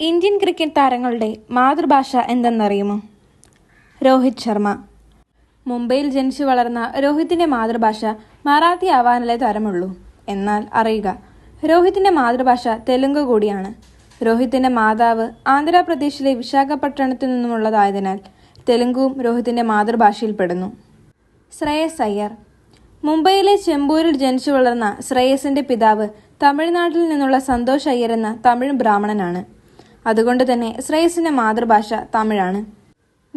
Indian cricket താരങ്ങളുടെ മാതൃഭാഷ എന്തെന്നറിയുമോ? രോഹിത് ശർമ്മ. മുംബൈയിൽ ജനിച്ചു വളർന്ന രോഹിത്തിന്റെ മാതൃഭാഷ മറാത്തി ആവാനല്ലേ തരമുള്ളൂ. എന്നാൽ അറിയുക രോഹിത്തിന്റെ മാതൃഭാഷ തെലുങ്ക് കൂടിയാണ്. രോഹിത്തിന്റെ മാതാവ് ആന്ധ്രാപ്രദേശിലെ വിശാഖപട്ടണത്തിൽ നിന്നുമുള്ളതായതിനാൽ തെലുങ്കും രോഹിത്തിന്റെ മാതൃഭാഷയിൽപ്പെടുന്നു ശ്രേയസ് അയ്യർ. മുംബൈയിലെ ചെമ്പൂരിൽ ജനിച്ചു വളർന്ന ശ്രേയസിന്റെ പിതാവ് തമിഴ്നാട്ടിൽ നിന്നുള്ള സന്തോഷ് അയ്യർ എന്ന തമിഴ് ബ്രാഹ്മണനാണ്. അതുകൊണ്ട് തന്നെ ശ്രേയസിന്റെ മാതൃഭാഷ തമിഴാണ്.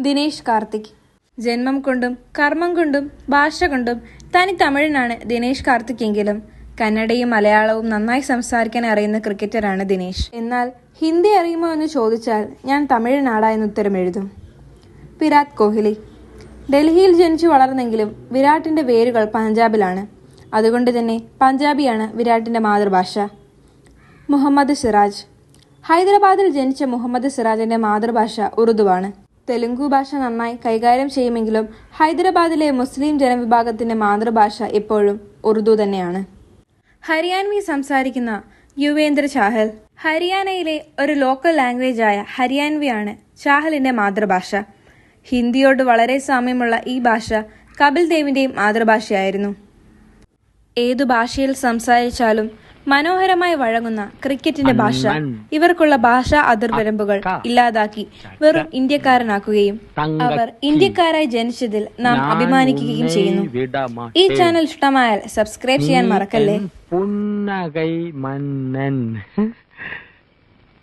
ദിനേശ് കാർത്തിക്. ജന്മം കൊണ്ടും കർമ്മം കൊണ്ടും ഭാഷ കൊണ്ടും തനി തമിഴനാണ് ദിനേശ് കാർത്തിക് എങ്കിലും കന്നഡയും മലയാളവും നന്നായി സംസാരിക്കാൻ അറിയുന്ന ക്രിക്കറ്ററാണ് ദിനേശ്. എന്നാൽ ഹിന്ദി അറിയുമോ എന്ന് ചോദിച്ചാൽ ഞാൻ തമിഴനാടാ എന്ന് ഉത്തരം എഴുതും. വിരാട് കോഹ്ലി. ഡൽഹിയിൽ ജനിച്ചു വളർന്നെങ്കിലും വിരാട്ടിന്റെ വേരുകൾ പഞ്ചാബിലാണ്. അതുകൊണ്ട് തന്നെ പഞ്ചാബിയാണ് വിരാട്ടിന്റെ മാതൃഭാഷ. മുഹമ്മദ് സിറാജ്. ഹൈദരാബാദിൽ ജനിച്ച മുഹമ്മദ് സിറാജിന്റെ മാതൃഭാഷ ഉറുദുവാണ്. തെലുങ്കു ഭാഷ നന്നായി കൈകാര്യം ചെയ്യുമെങ്കിലും ഹൈദരാബാദിലെ മുസ്ലിം ജനവിഭാഗത്തിന്റെ മാതൃഭാഷ ഇപ്പോഴും ഉറുദു തന്നെയാണ്. ഹരിയാൻവി സംസാരിക്കുന്ന യുവേന്ദ്ര ചാഹൽ. ഹരിയാനയിലെ ഒരു ലോക്കൽ ലാംഗ്വേജ് ലാംഗ്വേജായ ഹരിയാൻവിയാണ് ചാഹലിന്റെ മാതൃഭാഷ. ഹിന്ദിയോട് വളരെ സാമ്യമുള്ള ഈ ഭാഷ കപിൽ ദേവിന്റെയും മാതൃഭാഷയായിരുന്നു. ഏതു ഭാഷയിൽ സംസാരിച്ചാലും മനോഹരമായി വഴങ്ങുന്ന ക്രിക്കറ്റിന്റെ ഭാഷ. ഇവർക്കുള്ള ഭാഷാ അതിർവരമ്പുകൾ ഇല്ലാതാക്കി. വെറും ഇന്ത്യക്കാരനാക്കുകയും അവർ ഇന്ത്യക്കാരായി ജനിച്ചതിൽ നാം അഭിമാനിക്കുകയും ചെയ്യുന്നു. ഈ ചാനൽ ഇഷ്ടമായാൽ സബ്സ്ക്രൈബ് ചെയ്യാൻ മറക്കല്ലേ?